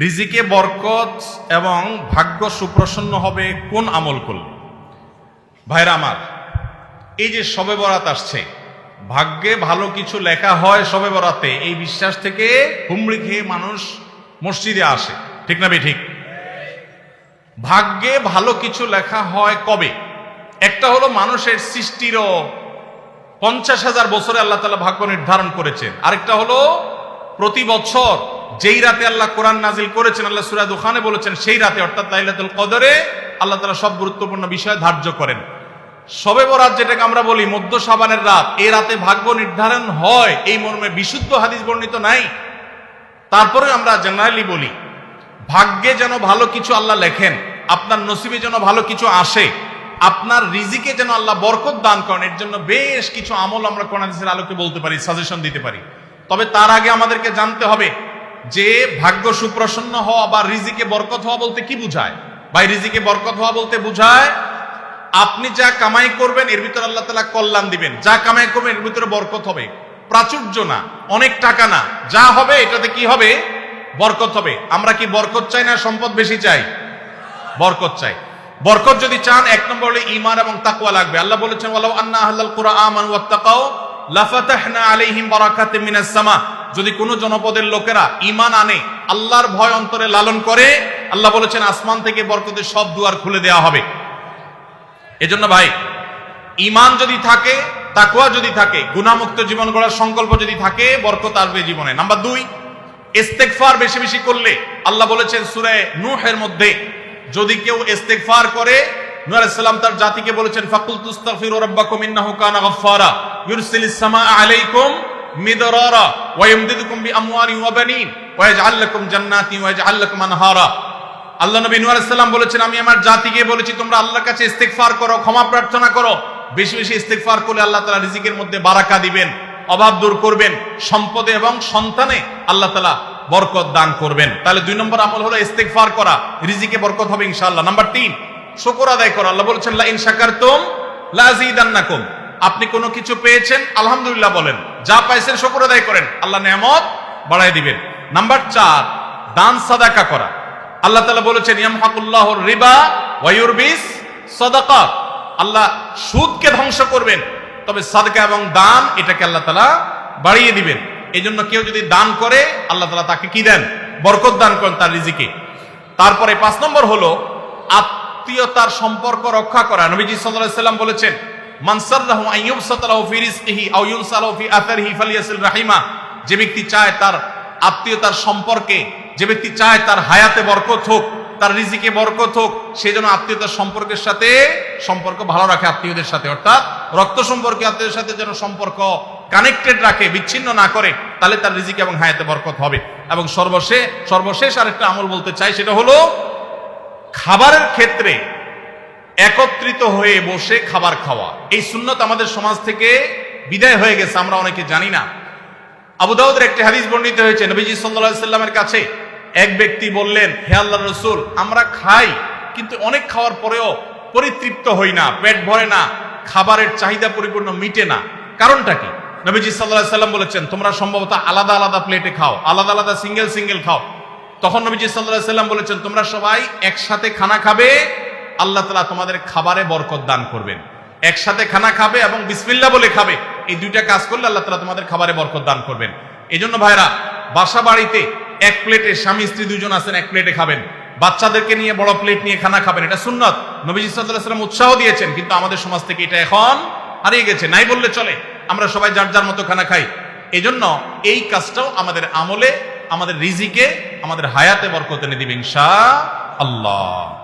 রিজিকে বরকত এবং ভাগ্য সুপ্রসন্ন হবে কোন আমল করলে? ভাইরা আমার, এই যে সবে বরাত আসছে, ভাগ্যে ভালো কিছু লেখা হয় সবে বরাতে, এই বিশ্বাস থেকে হুমড়ি খেয়ে মানুষ মসজিদে আসে। ঠিক না ঠিক ভাগ্যে ভালো কিছু লেখা হয় কবে? একটা হলো মানুষের সৃষ্টিরও পঞ্চাশ হাজার বছরে আল্লাহ তালা ভাগ্য নির্ধারণ করেছেন। আরেকটা হলো প্রতি বছর যেই রাতে আল্লাহ কোরআন নাজিল করেছেন, আল্লাহ সুরাদ ওখানে বলেছেন, সেই রাতে, অর্থাৎ লাইলাতুল কদরে, আল্লাহ তালা সব গুরুত্বপূর্ণ বিষয় ধার্য করেন। সবে বরাত যেটাকে আমরা বলি মধ্য সাবানের রাত এই রাতে ভাগ্য নির্ধারণ হয়, এই মর্মে বিশুদ্ধ হাদিস বর্ণিত নাই। তারপরে আমরা জেনারেলি বলি, ভাগ্যে যেন ভালো কিছু আল্লাহ লেখেন, আপনার নসিবে যেন ভালো কিছু আসে, আপনার রিজিকে যেন আল্লাহ বরকত দান করেন, এর জন্য বেশ কিছু আমল আমরা কোরআন আলোকে বলতে পারি, সাজেশন দিতে পারি। তবে তার আগে আমাদেরকে জানতে হবে যে ভাগ্য সুপ্রসন্ন হওয়া বা রিজিকে বরকত হওয়া বলতে কি বুঝায়? ভাই, রিজিকে বরকত হওয়া বলতে বুঝায়, আপনি যা কামাই করবেন, এর ভিতরে আল্লাহ তালা কল্যাণ দিবেন। যা কামাই করবেন, এর ভিতরে বরকত হবে। প্রাচুর্য না, অনেক টাকা না। যা হবে, এটাতে কি হবে? বরকত হবে। আমরা কি বরকত চাই না সম্পদ বেশি চাই? বরকত চাই। বরকত যদি চান, এক নম্বর হলে ইমান এবং তাকওয়া লাগবে। আল্লাহ বলেছেন, ওয়ালাউ আন্না আহলাল কুরআন ওয়াত্তাকাও লাফাতাহনা আলাইহিম বারাকাতিম মিনাস সামা। যদি কোন জনপদের লোকেরা ইমান আনে, আল্লাহর ভয় অন্তরে লালন করে, আল্লাহ বলেছেন, আসমান থেকে বরকতের সব দুয়ার খুলে দেওয়া হবে। এজন্য ভাই ইমান যদি থাকে তাকুয়া যদি থাকে গুণামুক্ত জীবন গড়ার সংকল্প যদি থাকে, বরকত আসবে জীবনে। নাম্বার দুই ইস্তেকফার বেশি বেশি করলে, আল্লাহ বলেছেন, সুরে নূহের মধ্যে যদি কেউ ইস্তেকফার করে, নূহ তার জাতিকে বলেছেন ফাকুল তুস্তাগফিরু রাব্বাকুম ইন্নাহু কানা গাফফারা, ইউরসিলিস সামাআ আলাইকুম ওয়া বানিন ওয়া ইয়াজআল লাকুম জান্নাতিন ওয়া ইয়াজআল লাকুম আনহারা। আল্লাহ নবী নূহ আলাইহিস বলেছেন, আমি আমার জাতিকে বলেছি, তোমরা আল্লাহর কাছে ইস্তেগফার করো, ক্ষমা প্রার্থনা করো। বেশি বেশি ইস্তেগফার করলে আল্লাহ তাআলা রিজিকের মধ্যে বারাকা দিবেন, অভাব দূর করবেন, সম্পদে এবং সন্তানে আল্লাহ তাআলা বরকত দান করবেন। তাহলে দুই নম্বর আমল হলো ইস্তেগফার করা, রিজিকে বরকত হবে ইনশাআল্লাহ। নাম্বার তিন, শুকর আদায় করো। আল্লাহ বলেছেন লা ইন শাকারতুম লা আযীদান্নাকুম আপনি কোনো কিছু পেয়েছেন? আলহামদুলিল্লাহ বলেন। যা পাইছেন শকুর আদায় করেন। আল্লাহ নেয়ামত বাড়াই দিবেন। নাম্বার চার, দান সাদাকা করা। আল্লাহ তালা বলেছেন, ইয়ামহাকুল্লাহ রিবা ওয়ায়ুরবিস সদাকাত। আল্লাহ সুদকে ধ্বংস করবেন, তবে সাদকা এবং দান এটাকে আল্লাহ তালা বাড়িয়ে দিবেন। এই জন্য কেউ যদি দান করে, আল্লাহ তালা তাকে কি দেন? বরকত দান করেন তার রিজিকে। তারপরে পাঁচ নম্বর হলো, আত্মীয়তার সম্পর্ক রক্ষা করা। নবীজি আলাইহি সাল্লাম বলেছেন মান সাররাহু আন ইউবসাতালাহু ফি রিজকিহি আও ইউনসালাহু ফি আথারিহি ফালিয়াসিল রাহিমা, যে ব্যক্তি চায় তার আত্মীয়তার সম্পর্কে, যে ব্যক্তি চায় তার হায়াতে বরকত হোক, তার রিজিকে বরকত হোক, সে যেন আত্মীয়তার সম্পর্কের সাথে সম্পর্ক ভালো রাখে আত্মীয়দের সাথে। অর্থাৎ রক্ত সম্পর্কে আত্মীয়দের সাথে যেন সম্পর্ক কানেক্টেড রাখে, বিচ্ছিন্ন না করে, তাহলে তার রিজিক এবং হায়াতে বরকত হবে। এবং সর্বশেষ সর্বশেষ আরেকটা আমল বলতে চাই, সেটা হলো খাবারের ক্ষেত্রে একত্রিত হয়ে বসে খাবার খাওয়া। এই সুন্নত আমাদের সমাজ থেকে বিদায় হয়ে গেছে, আমরা অনেকে জানি না। আবু দাউদের একটি হাদিস বর্ণিত হয়েছে, নবীজি সাল্লাল্লাহু সাল্লামের কাছে এক ব্যক্তি বললেন, হে আল্লাহ রসুল, আমরা খাই, কিন্তু অনেক খাওয়ার পরেও পরিতৃপ্ত হই না, পেট ভরে না, খাবারের চাহিদা পরিপূর্ণ মিটে না। কারণটা কি? নবীজি সাল্লাল্লাহু সাল্লাম বলেছেন, তোমরা সম্ভবত আলাদা আলাদা প্লেটে খাও, আলাদা আলাদা সিঙ্গেল সিঙ্গেল খাও। তখন নবীজি সাল্লাল্লাহু সাল্লাম বলেছেন, তোমরা সবাই একসাথে খানা খাবে আল্লাহ তালা তোমাদের খাবারে বরকত দান করবেন। একসাথে খানা খাবে এবং বিসমিল্লা বলে খাবে। এই দুইটা কাজ করলে আল্লাহ তালা তোমাদের খাবারে বরকত দান করবেন। এই জন্য ভাইরা, বাসা বাড়িতে এক প্লেটে স্বামী, স্ত্রী দুজন আছেন, এক প্লেটে খাবেন। বাচ্চাদেরকে নিয়ে, বড় প্লেট নিয়ে খানা খাবেন। এটা সুন্নত। নবীজি সাল্লাহ উৎসাহ দিয়েছেন, কিন্তু আমাদের সমাজ থেকে এটা এখন হারিয়ে গেছে। নাই বললে চলে। আমরা সবাই যার যার মতো খানা খাই। এই জন্য এই কাজটাও আমাদের আমলে, আমাদের রিজিকে, আমাদের হায়াতে বরকত এনে দিবেন ইনশা আল্লাহ।